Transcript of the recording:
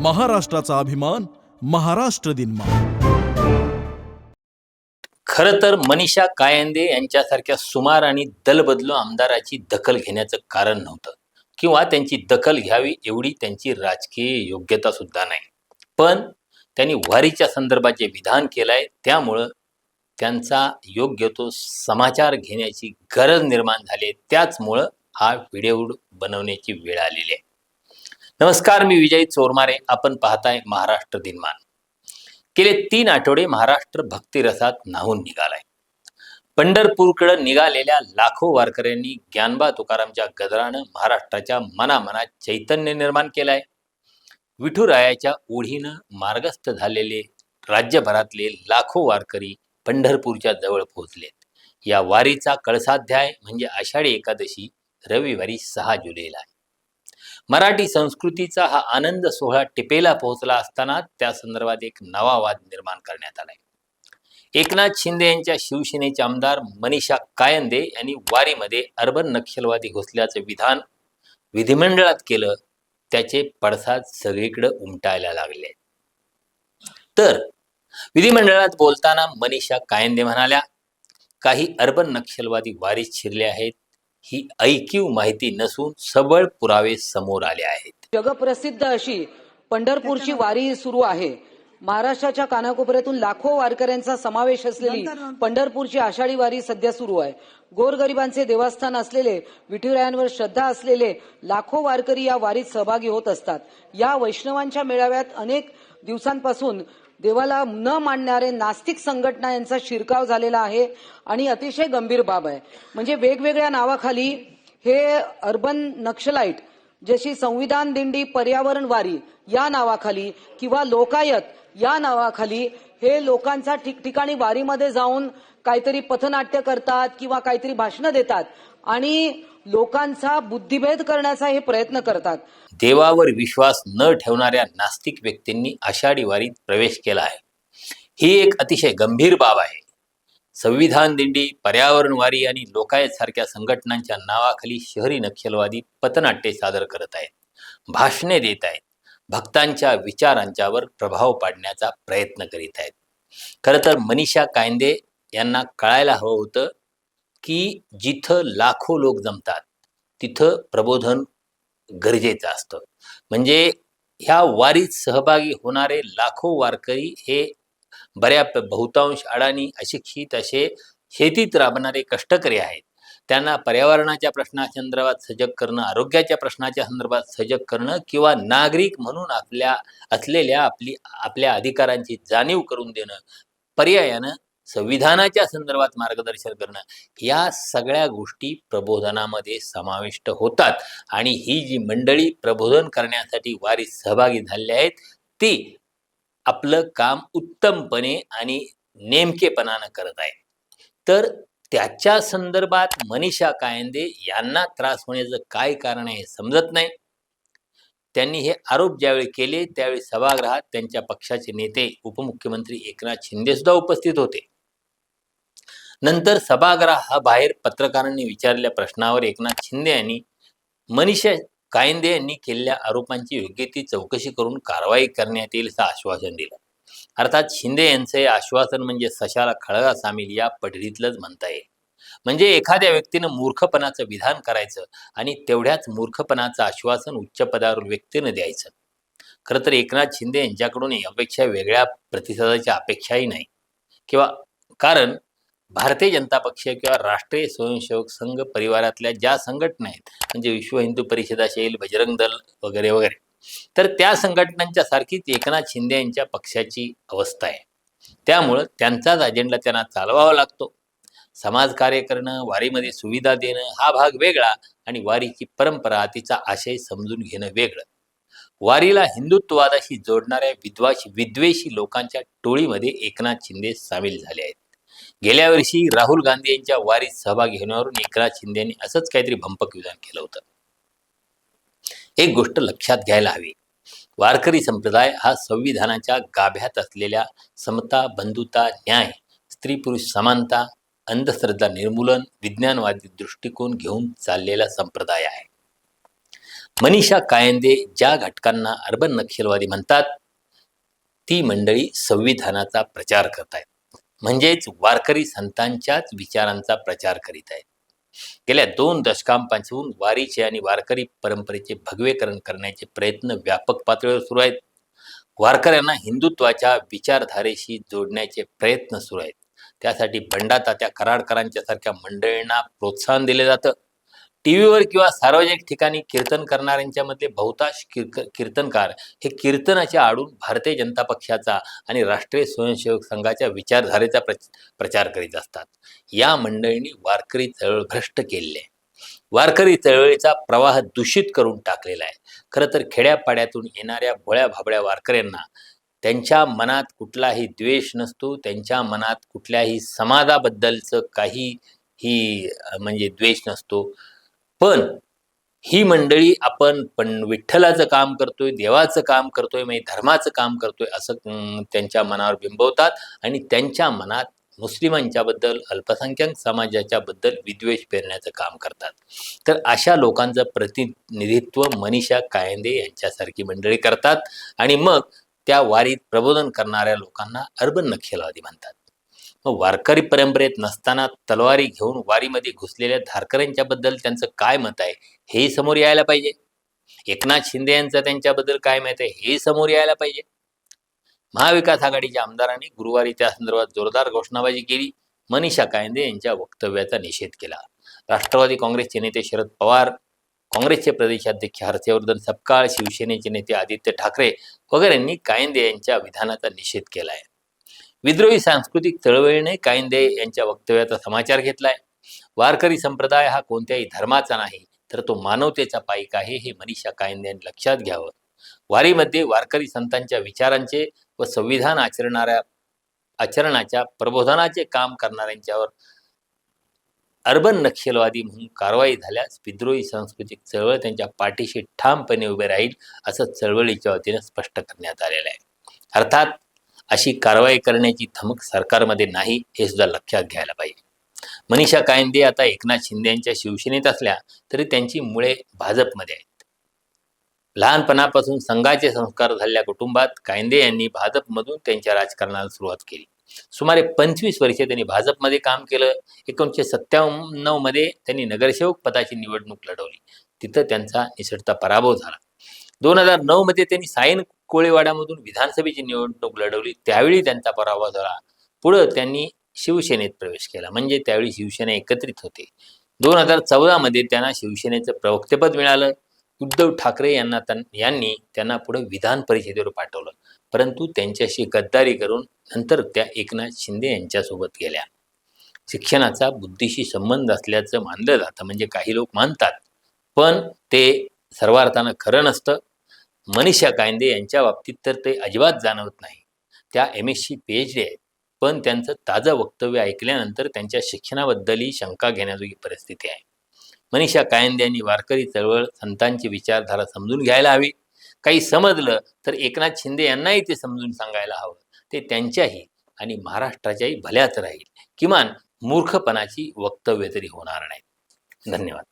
महाराष्ट्राचा अभिमान महाराष्ट्र दिन खरं तर मनीषा कायंदे यांच्यासारख्या सुमार आणि दलबदलू आमदाराची दखल घेण्याचं कारण नव्हतं. किंवा त्यांची दखल घ्यावी एवढी त्यांची राजकीय योग्यता सुद्धा नाही. पण त्यांनी वारीच्या संदर्भात जे विधान केलंय त्यामुळं त्यांचा योग्य तो समाचार घेण्याची गरज निर्माण झाली त्याचमुळं हा व्हिडिओ बनवण्याची वेळ आलेली आहे. नमस्कार मी विजय चोरमारे. आपण पाहताय महाराष्ट्र दिनमान. गेले तीन आठवडे महाराष्ट्र भक्तिरसात न्हावून निघालाय. पंढरपूरकडे निघालेल्या लाखो वारकऱ्यांनी ज्ञानबा तुकारामच्या गजरानं महाराष्ट्राच्या मनामनात चैतन्य निर्माण केलंय. विठुरायाच्या ओढीनं मार्गस्थ झालेले राज्यभरातले लाखो वारकरी पंढरपूरच्या जवळ पोहोचलेत. या वारीचा कळसाध्याय म्हणजे आषाढी एकादशी रविवारी सहा जुलैला आहे. मराठी संस्कृतीचा हा आनंद सोहळा टिपेला पोहोचला असताना त्या संदर्भात एक नवा वाद निर्माण करण्यात आलाय. एकनाथ शिंदे यांच्या शिवसेनेचे आमदार मनीषा कायंदे यांनी वारीमध्ये अर्बन नक्षलवादी घुसल्याचं विधान विधिमंडळात केलं त्याचे पडसाद सगळीकडे उमटायला लागले. तर विधिमंडळात बोलताना मनीषा कायंदे म्हणाल्या काही अर्बन नक्षलवादी वारीत शिरले आहेत ही ऐकीव माहिती नसून सबळ पुरावे समोर आले आहेत. जगप्रसिद्ध अशी पंढरपूरची वारी सुरू आहे. महाराष्ट्राच्या कानाकोपऱ्यातून लाखो वारकऱ्यांचा समावेश असलेली पंढरपूरची आषाढी वारी सध्या सुरू आहे. गोरगरिबांचे देवस्थान असलेले विठुरायांवर श्रद्धा असलेले लाखो वारकरी या वारीत सहभागी होत असतात. या वैष्णवांच्या मेळाव्यात अनेक दिवसांपासून देवाला न मानणारे नास्तिक संघटना यांचा शिरकाव झालेला आहे आणि अतिशय गंभीर बाब आहे. म्हणजे वेगवेगळ्या नावाखाली हे अर्बन नक्षलाईट जशी संविधान दिंडी पर्यावरण वारी या नावाखाली किंवा लोकायत या नावाखाली हे लोकांचा ठिकठिकाणी वारीमध्ये जाऊन काहीतरी पथनाट्य करतात किंवा काहीतरी भाषणं देतात. आणि लोकांचा बुद्धिभेद करण्याचा हे प्रयत्न करतात. देवावर विश्वास न ठेवणाऱ्या नास्तिक व्यक्तींनी आषाढी वारीत प्रवेश केला आहे. ही एक अतिशय गंभीर बाब आहे. संविधान दिंडी पर्यावरण वारी आणि लोकायत सारख्या संघटनांच्या नावाखाली शहरी नक्षलवादी पथनाट्ये सादर करत आहेत. भाषणे देत आहेत. भक्तांच्या विचारांच्यावर प्रभाव पाडण्याचा प्रयत्न करीत आहेत. खरं तर मनीषा कायंदे यांना कळायला हवं होतं की जिथं लाखो लोक जमतात तिथं प्रबोधन गरजेचं असतं. म्हणजे ह्या वारीत सहभागी होणारे लाखो वारकरी हे बऱ्या बहुतांश अडाणी अशिक्षित असे शेतीत राबणारे कष्टकरी आहेत. त्यांना पर्यावरणाच्या प्रश्नाच्या संदर्भात सजग करणं आरोग्याच्या प्रश्नाच्या संदर्भात सजग करणं किंवा नागरिक म्हणून आपल्या असलेल्या आपली आपल्या अधिकारांची जाणीव करून देणं पर्यायानं संविधानाच्या संदर्भात मार्गदर्शन करणं या सगळ्या गोष्टी प्रबोधनामध्ये समाविष्ट होतात. आणि ही जी मंडळी प्रबोधन करण्यासाठी वारीत सहभागी झालेली आहेत ती आपलं काम उत्तमपणे आणि नेमकेपणानं करत आहे तर त्याच्या संदर्भात मनीषा कायंदे यांना त्रास होण्याचं काय कारण आहे समजत नाही. त्यांनी हे आरोप ज्यावेळी केले त्यावेळी सभागृहात त्यांच्या पक्षाचे नेते उपमुख्यमंत्री एकनाथ शिंदे सुद्धा उपस्थित होते. नंतर सभागृहाबाहेर पत्रकारांनी विचारलेल्या प्रश्नावर एकनाथ शिंदे यांनी मनीषा कायंदे यांनी केलेल्या आरोपांची योग्य ती चौकशी करून कारवाई करण्यात येईल असं आश्वासन दिलं. अर्थात शिंदे यांचं हे आश्वासन म्हणजे सशाला खळगा सामील या पढडीतलंच म्हणता येईल. म्हणजे एखाद्या व्यक्तीनं मूर्खपणाचं विधान करायचं आणि तेवढ्याच मूर्खपणाचं आश्वासन उच्च पदावर व्यक्तीनं द्यायचं. खरं तर एकनाथ शिंदे यांच्याकडून यापेक्षा वेगळ्या प्रतिसादाची अपेक्षाही नाही. किंवा कारण भारतीय जनता पक्ष किंवा राष्ट्रीय स्वयंसेवक संघ परिवारातल्या ज्या संघटना आहेत म्हणजे विश्व हिंदू परिषद असेल बजरंग दल वगैरे वगैरे तर त्या संघटनांच्या सारखीच एकनाथ शिंदे यांच्या पक्षाची अवस्था आहे. त्यामुळं त्यांचाच अजेंडा त्यांना चालवावा लागतो. समाजकार्य करणं वारीमध्ये सुविधा देणं हा भाग वेगळा आणि वारीची परंपरा तिचा आशय समजून घेणं वेगळं. वारीला हिंदुत्ववादाशी जोडणाऱ्या विद्वाशी विद्वेषी लोकांच्या टोळीमध्ये एकनाथ शिंदे सामील झाले आहेत. गेल्या वर्षी राहुल गांधी यांच्या वारीत सहभागी होण्यावरून एकनाथ शिंदे यांनी असंच काहीतरी भंपक विधान केलं होतं. एक गोष्ट लक्षात घ्यायला हवी. वारकरी संप्रदाय हा संविधानाच्या गाभ्यात असलेल्या समता बंधुता न्याय स्त्री पुरुष समानता अंधश्रद्धा निर्मूलन विज्ञानवादी दृष्टिकोन घेऊन चाललेला संप्रदाय आहे. मनीषा कायंदे ज्या घटकांना अर्बन नक्षलवादी म्हणतात ती मंडळी संविधानाचा प्रचार करतायत. म्हणजेच वारकरी संतांच्याच विचारांचा प्रचार करीत आहेत. गेल्या दोन दशकांपासून वारीचे आणि वारकरी परंपरेचे भगवेकरण करण्याचे प्रयत्न व्यापक पातळीवर सुरू आहेत. वारकऱ्यांना हिंदुत्वाच्या विचारधारेशी जोडण्याचे प्रयत्न सुरू आहेत. त्यासाठी भंडातात्या कराडकरांच्या सारख्या मंडळींना प्रोत्साहन दिले जातं. टी व्हीवर किंवा सार्वजनिक ठिकाणी कीर्तन करणाऱ्यांच्या मधले बहुतांश कीर्क कीर्तनकार हे कीर्तनाच्या आडून भारतीय जनता पक्षाचा आणि राष्ट्रीय स्वयंसेवक संघाच्या विचारधारेचा प्रच प्रचार करीत असतात. या मंडळींनी वारकरी चळवळ भ्रष्ट केलेली आहे वारकरी चळवळीचा प्रवाह दूषित करून टाकलेला आहे. खरं तर खेड्यापाड्यातून येणाऱ्या भोळ्या भाबड्या वारकऱ्यांना त्यांच्या मनात कुठलाही द्वेष नसतो त्यांच्या मनात कुठल्याही समाजाबद्दलचं काही ही म्हणजे द्वेष नसतो. पण ही मंडळी आपण पण विठ्ठलाचं काम करतोय देवाचं काम करतोय म्हणजे धर्माचं काम करतोय असं त्यांच्या मनावर बिंबवतात. आणि त्यांच्या मनात मुस्लिमांच्या बद्दल अल्पसंख्याक समाजाच्या बद्दल विद्वेष पेरण्याचं काम करतात. तर अशा लोकांचं प्रतिनिधित्व मनीषा कायंदे यांच्यासारखी मंडळी करतात. आणि मग त्या वारीत प्रबोधन करणाऱ्या लोकांना अर्बन नक्षलवादी म्हणतात. वारकरी परंपरेत नसताना तलवारी घेऊन वारीमध्ये घुसलेल्या धारकऱ्यांच्या बद्दल त्यांचं काय मत आहे? हेही समोर यायला पाहिजे. एकनाथ शिंदे यांचं त्यांच्याबद्दल काय मत आहे? हे समोर यायला पाहिजे. महाविकास आघाडीच्या आमदारांनी गुरुवारी त्या संदर्भात जोरदार घोषणाबाजी केली. मनीषा कायंदे यांच्या वक्तव्याचा निषेध केला. राष्ट्रवादी काँग्रेसचे नेते शरद पवार काँग्रेसचे प्रदेशाध्यक्ष हर्षवर्धन सपकाळ शिवसेनेचे नेते आदित्य ठाकरे वगैरेंनी कायंदे यांच्या विधानाचा निषेध केला आहे विद्रोही सांस्कृतिक चळवळीने कायंदे यांच्या वक्तव्याचा समाचार घेतलाय. वारकरी संप्रदाय हा कोणत्याही धर्माचा नाही तर तो मानवतेचा पाईक आहे हे मनीषा कायंदे यांनी लक्षात घ्यावं. वारीमध्ये वारकरी संतांच्या विचारांचे व संविधान आचरणाऱ्या आचरणाच्या प्रबोधनाचे काम करणाऱ्यांच्यावर अर्बन नक्षलवादी म्हणून कारवाई झाल्यास विद्रोही सांस्कृतिक चळवळ त्यांच्या पाठीशी ठामपणे उभे राहील असं चळवळीच्या वतीनं स्पष्ट करण्यात आलेलं आहे. अर्थात अशी कारवाई करण्याची धमक सरकारमध्ये नाही हे सुद्धा लक्षात घ्यायला पाहिजे. मनीषा कायंदे आता एकनाथ शिंदे यांच्या शिवसेनेत असल्या तरी त्यांची मुळे भाजपमध्ये आहेत. लहानपणापासून संघाचे संस्कार झालेल्या कुटुंबात कायंदे यांनी भाजपमधून त्यांच्या राजकारणाला सुरुवात केली. सुमारे पंचवीस वर्षे त्यांनी भाजपमध्ये काम केलं. एकोणीसशे सत्त्याण्णवमध्ये त्यांनी नगरसेवक पदाची निवडणूक लढवली. तिथं त्यांचा निसटता पराभव झाला. दोन हजार नऊ मध्ये त्यांनी सायन कोळेवाड्यामधून विधानसभेची निवडणूक लढवली त्यावेळी त्यांचा पराभव झाला. पुढं त्यांनी शिवसेनेत प्रवेश केला. म्हणजे त्यावेळी शिवसेना एकत्रित होते. दोन हजार चौदा मध्ये त्यांना शिवसेनेचं प्रवक्तेपद मिळालं. उद्धव ठाकरे यांना यांनी त्यांना पुढे विधान परिषदेवर पाठवलं. परंतु त्यांच्याशी गद्दारी करून नंतर त्या एकनाथ शिंदे यांच्यासोबत गेल्या. शिक्षणाचा बुद्धीशी संबंध असल्याचं मानलं जातं. म्हणजे काही लोक मानतात. पण ते सर्वार्थानं खरं नसतं. मनीषा कायंदे यांच्या बाबतीत तर ते अजिबात जाणवत नाही. त्या M S C P H D आहेत. पण त्यांचं ताजं वक्तव्य ऐकल्यानंतर त्यांच्या शिक्षणाबद्दलही शंका घेण्याजोगी परिस्थिती आहे. मनीषा कायंदे यांनी वारकरी चळवळ संतांची विचारधारा समजून घ्यायला हवी. काही समजलं तर एकनाथ शिंदे यांनाही ते समजून सांगायला हवं. ते त्यांच्याही आणि महाराष्ट्राच्याही भल्याच राहील. किमान मूर्खपणाची वक्तव्य तरी होणार नाहीत धन्यवाद.